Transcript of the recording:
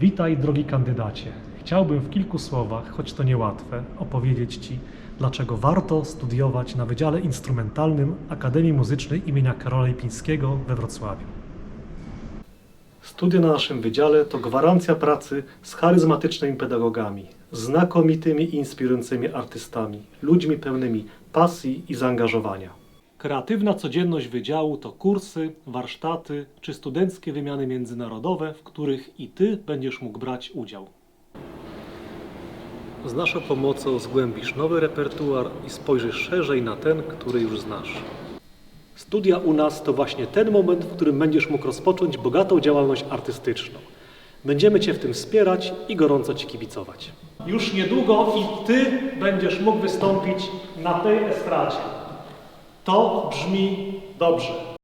Witaj, drogi kandydacie. Chciałbym w kilku słowach, choć to niełatwe, opowiedzieć Ci, dlaczego warto studiować na Wydziale Instrumentalnym Akademii Muzycznej imienia Karola Lipińskiego we Wrocławiu. Studia na naszym wydziale to gwarancja pracy z charyzmatycznymi pedagogami, znakomitymi i inspirującymi artystami, ludźmi pełnymi pasji i zaangażowania. Kreatywna codzienność wydziału to kursy, warsztaty czy studenckie wymiany międzynarodowe, w których i Ty będziesz mógł brać udział. Z naszą pomocą zgłębisz nowy repertuar i spojrzysz szerzej na ten, który już znasz. Studia u nas to właśnie ten moment, w którym będziesz mógł rozpocząć bogatą działalność artystyczną. Będziemy Cię w tym wspierać i gorąco Ci kibicować. Już niedługo i Ty będziesz mógł wystąpić na tej estradzie. To brzmi dobrze.